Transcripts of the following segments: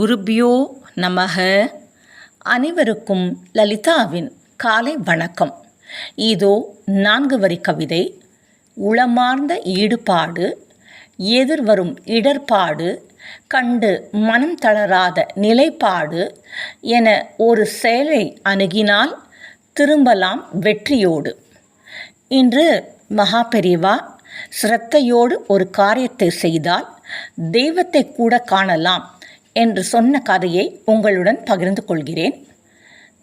குருபியோ நமக. அனைவருக்கும் லலிதாவின் காலை வணக்கம். இதோ நான்கு வரி கவிதை. உளமார்ந்த ஈடுபாடு எதிர்வரும் இடர்பாடு கண்டு மனம் தளராத நிலைப்பாடு என ஒரு செயலை அணுகினால் திரும்பலாம் வெற்றியோடு. இன்று மகா பெரியவா சிரத்தையோடு ஒரு காரியத்தை செய்தால் தெய்வத்தை கூட காணலாம். என்று சொன்ன கதையை உங்களுடன் பகிர்ந்து கொள்கிறேன்.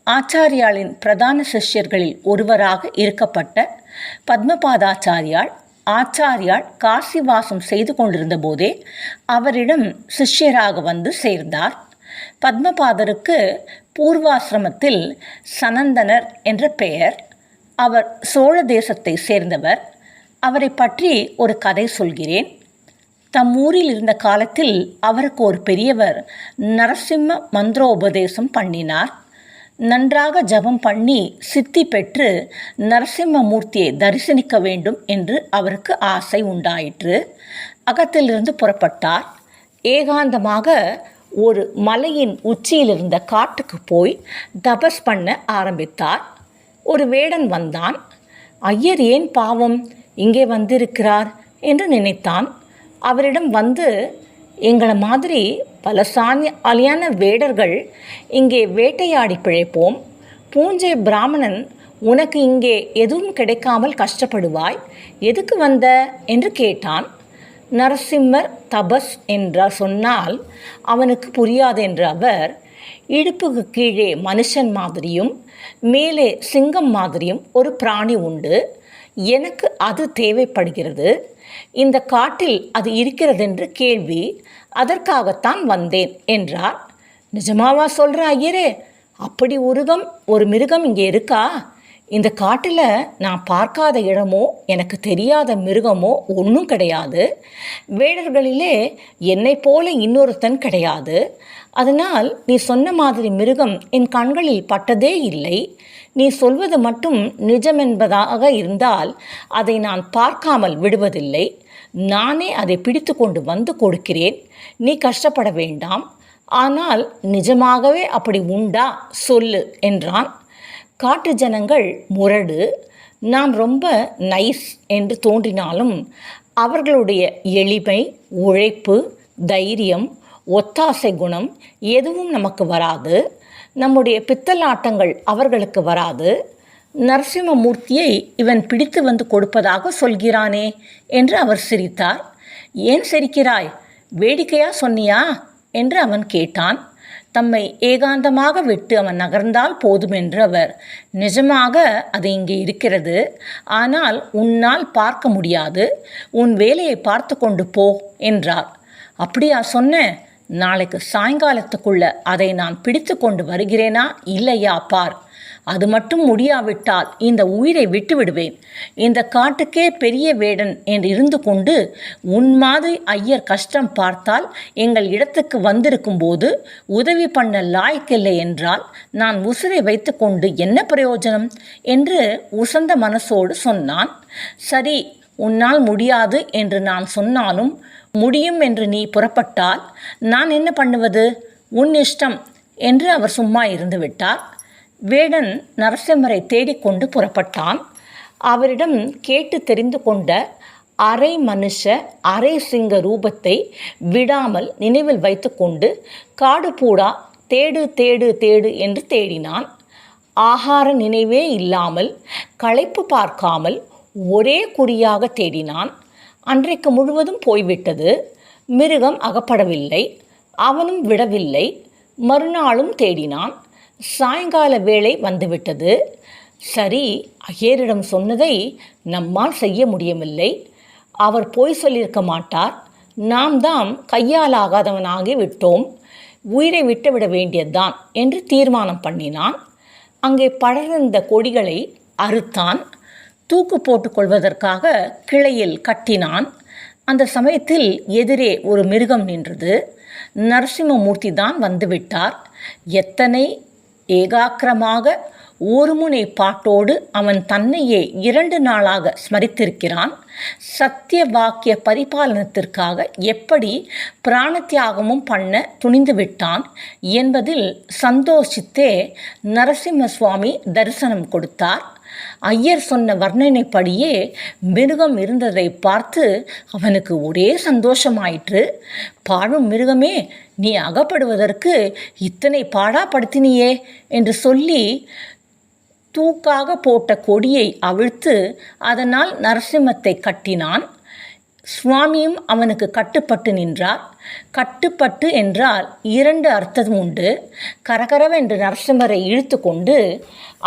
ஆச்சாரியாளின் பிரதான சிஷ்யர்களில் ஒருவராக இருக்கப்பட்ட பத்மபாதாச்சாரியால் ஆச்சாரியால் காசிவாசம் செய்து கொண்டிருந்த போதே அவரிடம் சிஷ்யராக வந்து சேர்ந்தார். பத்மபாதருக்கு பூர்வாசிரமத்தில் சனந்தனர் என்ற பெயர். அவர் சோழ தேசத்தை சேர்ந்தவர். அவரை பற்றி ஒரு கதை சொல்கிறேன். தம் ஊரில் இருந்த காலத்தில் அவருக்கு ஒரு பெரியவர் நரசிம்ம மந்திரோபதேசம் பண்ணினார். நன்றாக ஜபம் பண்ணி சித்தி பெற்று நரசிம்மமூர்த்தியை தரிசனிக்க வேண்டும் என்று அவருக்கு ஆசை உண்டாயிற்று. அகத்திலிருந்து புறப்பட்டார். ஏகாந்தமாக ஒரு மலையின் உச்சியில் இருந்த காட்டுக்கு போய் தபஸ் பண்ண ஆரம்பித்தார். ஒரு வேடன் வந்தான். ஐயர் ஏன் பாவம்? இங்கே வந்திருக்கிறார் என்று நினைத்தான். அவரிடம் வந்து எங்களை மாதிரி பல சாணியான வேடர்கள் இங்கே வேட்டையாடி பிழைப்போம். பூஞ்சை பிராமணன் உனக்கு இங்கே எதுவும் கிடைக்காமல் கஷ்டப்படுவாய். எதுக்கு வந்த? என்று கேட்டான். நரசிம்மர் தபஸ் என்றார் சொன்னால் அவனுக்கு புரியாது என்ற அவர் இடுப்புக்கு கீழே மனுஷன் மாதிரியும் மேலே சிங்கம் மாதிரியும் ஒரு பிராணி உண்டு. எனக்கு அது தேவைப்படுகிறது. இந்த காட்டில் அது இருக்கிறதென்று கேள்வி அதற்காகத்தான் வந்தேன் என்றார். நிஜமாவா சொல்கிற ஐயரே அப்படி உருகம் ஒரு மிருகம் இங்கே இருக்கா? இந்த காட்டில் நான் பார்க்காத இடமோ எனக்கு தெரியாத மிருகமோ ஒன்றும் கிடையாது. வேடர்களிலே என்னை போல இன்னொருத்தன் கிடையாது. அதனால் நீ சொன்ன மாதிரி மிருகம் என் கண்களில் பட்டதே இல்லை. நீ சொல்வது மட்டும் நிஜமென்பதாக இருந்தால் அதை நான் பார்க்காமல் விடுவதில்லை. நானே அதை பிடித்து கொண்டு வந்து கொடுக்கிறேன். நீ கஷ்டப்பட வேண்டாம். ஆனால் நிஜமாகவே அப்படி உண்டா? சொல்லு என்றான். காட்டு ஜனங்கள் முரடு. நாம் ரொம்ப நைஸ் என்று தோன்றினாலும் அவர்களுடைய எளிமை உழைப்பு தைரியம் ஒத்தாசை குணம் எதுவும் நமக்கு வராது. நம்முடைய பித்தலாட்டங்கள் அவர்களுக்கு வராது. நரசிம்மமூர்த்தியை இவன் பிடித்து வந்து கொடுப்பதாக சொல்கிறானே என்று அவர் சிரித்தார். ஏன் சிரிக்கிறாய்? வேடிக்கையா சொன்னியா? என்று அவன் கேட்டான். தம்மை ஏகாந்தமாக விட்டு அவன் நகர்ந்தால் போதும் என்று அவர் நிஜமாக அது இங்கே இருக்கிறது. ஆனால் உன்னால் பார்க்க முடியாது. உன் வேலையை பார்த்து கொண்டு போ என்றார். அப்படியா சொன்னேன் நாளைக்கு சாயங்காலத்துக்குள்ள அதை நான் பிடித்து கொண்டு வருகிறேனா இல்லையா பார். அது மட்டும் முடியாவிட்டால் இந்த உயிரை விட்டு விடுவேன். இந்த காட்டுக்கே பெரிய வேடன் என்று இருந்து கொண்டு உன் மாதிரி ஐயர் கஷ்டம் பார்த்தால் எங்கள் இடத்துக்கு வந்திருக்கும் போது உதவி பண்ண லாய்க்கில்லை என்றால் நான் உசிரை வைத்துக்கொண்டு என்ன பிரயோஜனம்? என்று உசந்த மனசோடு சொன்னான். சரி உன்னால் முடியாது என்று நான் சொன்னாலும் முடியும் என்று நீ புறப்பட்டால் நான் என்ன பண்ணுவது? உன் இஷ்டம் என்று அவர் சும்மா இருந்து விட்டார். வேடன் நரசிம்மரை தேடிக்கொண்டு புறப்பட்டான். அவரிடம் கேட்டு தெரிந்து கொண்ட அரை மனுஷ அரை சிங்க ரூபத்தை விடாமல் நினைவில் வைத்துக்கொண்டு காடு பூடா தேடு தேடு தேடு என்று தேடினான். ஆகார நினைவே இல்லாமல் களைப்பு பார்க்காமல் ஒரே குறியாக தேடினான். அன்றைக்கு முழுவதும் போய்விட்டது. மிருகம் அகப்படவில்லை. அவனும் விடவில்லை. மறுநாளும் தேடினான். சாயங்கால வேளை வந்துவிட்டது. சரி ஐயரிடம் சொன்னதை நம்மால் செய்ய முடியவில்லை. அவர் பொய் சொல்லியிருக்க மாட்டார். நாம் தான் கையாலாகாதவனாகி விட்டோம். உயிரை விட்டுவிட வேண்டியதுதான் என்று தீர்மானம் பண்ணினான். அங்கே படர்ந்த கொடிகளை அறுத்தான். தூக்கு போட்டுக்கொள்வதற்காக கிளையில் கட்டினான். அந்த சமயத்தில் எதிரே ஒரு மிருகம் நின்றது. நரசிம்மமூர்த்தி தான் வந்துவிட்டார். எத்தனை ஏகாக்கிரமாக ஒருமுனை பாட்டோடு அவன் தன்னையே இரண்டு நாளாக ஸ்மரித்திருக்கிறான். சத்திய வாக்கிய பரிபாலனத்திற்காக எப்படி பிராணத்தியாகமும் பண்ண துணிந்து விட்டான் என்பதில் சந்தோஷித்தே நரசிம்ம சுவாமி தரிசனம் கொடுத்தார். ஐயர் சொன்ன வர்ணனைப்படியே மிருகம் இருந்ததை பார்த்து அவனுக்கு ஒரே சந்தோஷமாயிற்று. பாழும் மிருகமே நீ அகப்படுவதற்கு இத்தனை பாடாப்படுத்தினியே என்று சொல்லி தூக்காக போட்ட கொடியை அவிழ்த்து அதனால் நரசிம்மத்தை கட்டினான். சுவாமியும் அவனுக்கு கட்டுப்பட்டு நின்றார். கட்டுப்பட்டு என்றால் இரண்டு அர்த்தம் உண்டு. கரகரவென்று நரசிம்மரை இழுத்து கொண்டு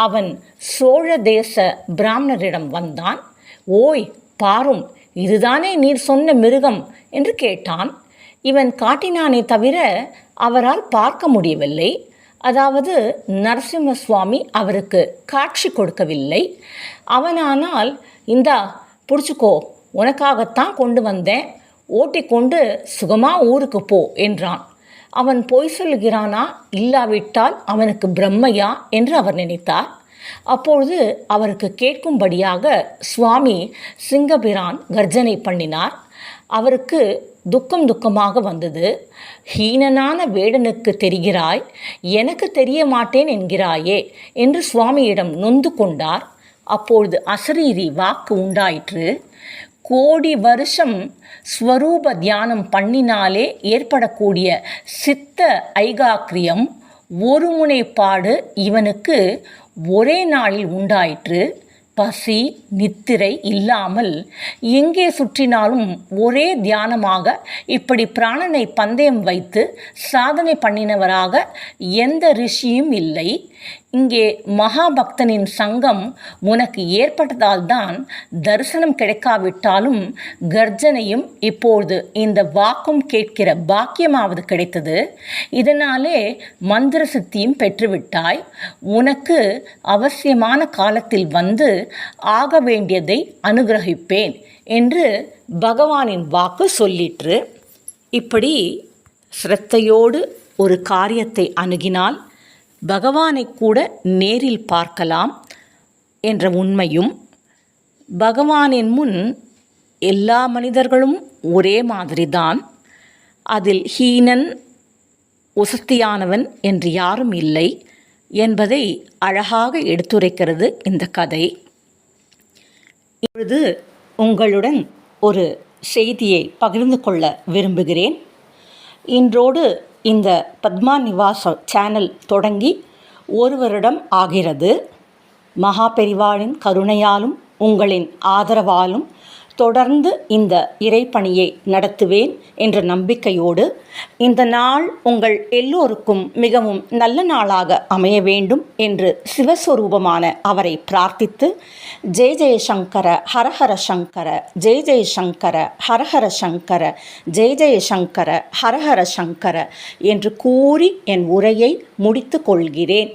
அவன் சோழ தேச பிராமணரிடம் வந்தான். ஓய் பாரும் இதுதானே நீர் சொன்ன மிருகம் என்று கேட்டான். இவன் காட்டினானே தவிர அவரால் பார்க்க முடியவில்லை. அதாவது நரசிம்ம சுவாமி அவருக்கு காட்சி கொடுக்கவில்லை. அவனானால் இந்தா பிடிச்சிக்கோ உனக்காகத்தான் கொண்டு வந்தேன். ஓட்டிக்கொண்டு சுகமாக ஊருக்கு போ என்றான். அவன் பொய் சொல்லுகிறானா? இல்லாவிட்டால் அவனுக்கு பிரம்மையா? என்று அவர் நினைத்தார். அப்பொழுது அவருக்கு கேட்கும்படியாக சுவாமி சிங்கபிரான் கர்ஜனை பண்ணினார். அவருக்கு துக்கம் துக்கமாக வந்தது. ஹீனனான வேடனுக்கு தெரிகிறாய். எனக்கு தெரிய மாட்டேன் என்கிறாயே என்று சுவாமியிடம் நொந்து கொண்டார். அப்பொழுது அசரீரி வாக்கு உண்டாயிற்று. கோடி வருஷம் ஸ்வரூப தியானம் பண்ணினாலே ஏற்படக்கூடிய சித்த ஐகாக்கிரியம் ஒரு முனைப்பாடு இவனுக்கு ஒரே நாளில் உண்டாயிற்று. பசி நித்திரை இல்லாமல் எங்கே சுற்றினாலும் ஒரே தியானமாக இப்படி பிராணனை பந்தயம் வைத்து சாதனை பண்ணினவராக எந்த ரிஷியும் இல்லை. இங்கே மகாபக்தனின் சங்கம் உனக்கு ஏற்பட்டதால் தான் தரிசனம் கிடைக்காவிட்டாலும் கர்ஜனையும் இப்பொழுது இந்த வாக்கும் கேட்கிற பாக்கியமாவது கிடைத்தது. இதனாலே மந்திர சித்தியும் பெற்றுவிட்டாய். உனக்கு அவசியமான காலத்தில் வந்து ஆக வேண்டியதை அனுகிரகிப்பேன் என்று பகவானின் வாக்கு சொல்லிற்று. இப்படி சிரத்தையோடு ஒரு காரியத்தை அணுகினால் பகவானை கூட நேரில் பார்க்கலாம் என்ற உண்மையும் பகவானின் முன் எல்லா மனிதர்களும் ஒரே மாதிரிதான். அதில் ஹீனன் உசத்தியானவன் என்று யாரும் இல்லை என்பதை அழகாக எடுத்துரைக்கிறது இந்த கதை. இப்பொழுது உங்களுடன் ஒரு செய்தியை பகிர்ந்து கொள்ள விரும்புகிறேன். இன்றோடு இந்த பத்மா நிவாச சேனல் தொடங்கி ஒரு வருடம் ஆகிறது. மகா பெரிவாளின் கருணையாலும் உங்களின் ஆதரவாலும் தொடர்ந்து இந்த இறைப்பணியை நடத்துவேன் என்ற நம்பிக்கையோடு இந்த நாள் உங்கள் எல்லோருக்கும் மிகவும் நல்ல நாளாக அமைய வேண்டும் என்று சிவஸ்வரூபமான அவரை பிரார்த்தித்து ஜெய ஜெயசங்கர ஹரஹர சங்கர ஜெய ஜெயசங்கர ஹரஹர சங்கர ஜெய ஜெயசங்கர ஹரஹர சங்கர என்று கூறி என் உரையை முடித்து கொள்கிறேன்.